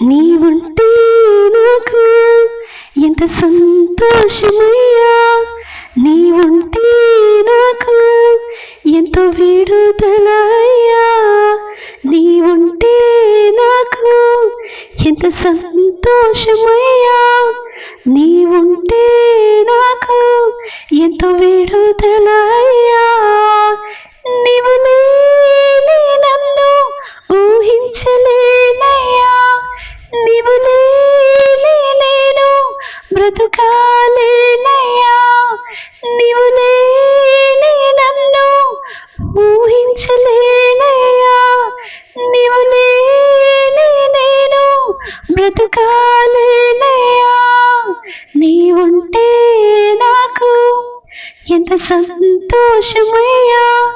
నీవుంటే నాకు ఎంత సంతోషమయ్యా. నీవుంటే నాకు ఎంతో విడుదలయ్యా. నీవుంటే నాకు ఎంత సంతోషమయ్యా. నీవుంటే బ్రతుకాలేనయ్యా ఉంటే నాకు ఎంత సంతోషమయ్యా.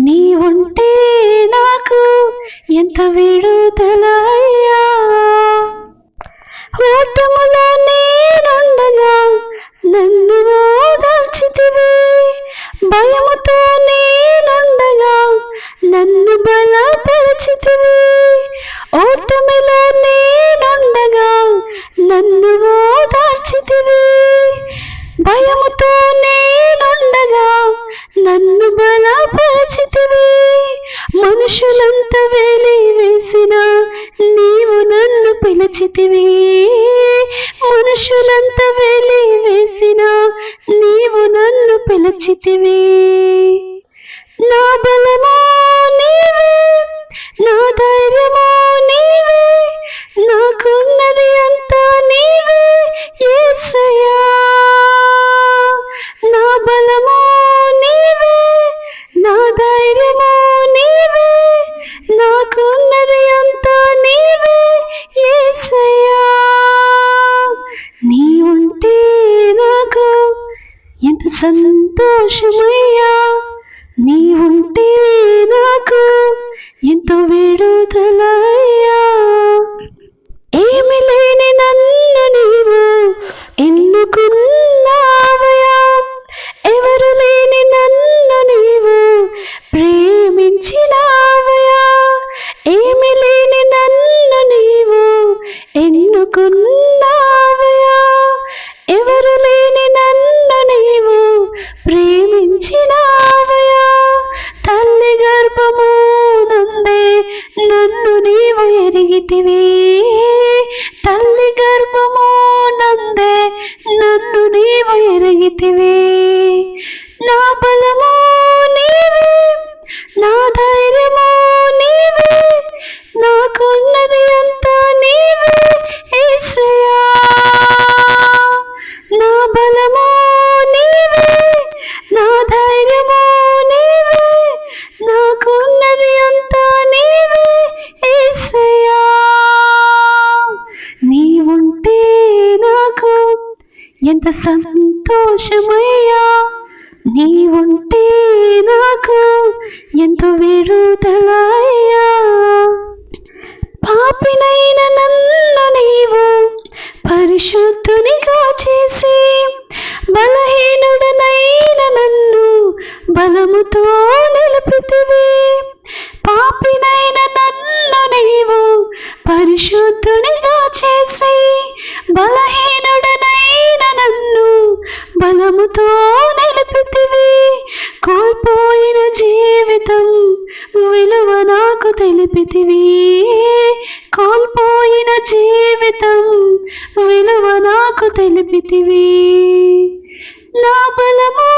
నీ ఉంటే నాకు ఎంత విడుదలయ్యా. ఓటములో భయముతో నేనుండగా నన్ను బలపరిచితివి. మనుషులంత వేలి వేసిన నీవు నన్ను పిలిచితివి. మనుషులంత వేలి వేసిన నీవు నన్ను పిలిచితివి. సంతోషమయ్యా. నీ ఉంటే నాకు ఎంతో విడుదలయ్యా. ఏమి నన్ను నీవు ఎరిగితివి. నా బలము నీవే. నా ధైర్యము ఎంత సంతోషమయ్యా. నీవుంటే నాకు ఎంతో విడుదలయ్యా. పాపినైన నన్ను నీవు పరిశుద్ధునిగా చేసి బలహీనుడనైన నన్ను బలముతో నిలిపితివి. నవ్వుతో నిలిపితివి. కోల్పోయిన జీవితం విలువ నాకు తెలిపితివి. కోల్పోయిన జీవితం విలువ నాకు తెలిపితివి. నా బలము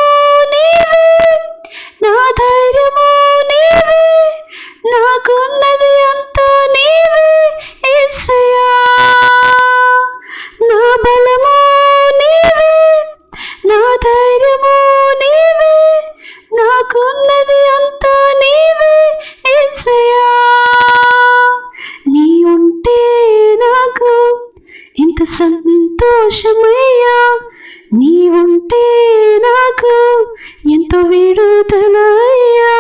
అయ్యా నీ ఉంటే నాకు ఎంతో విడుదలయ్యా.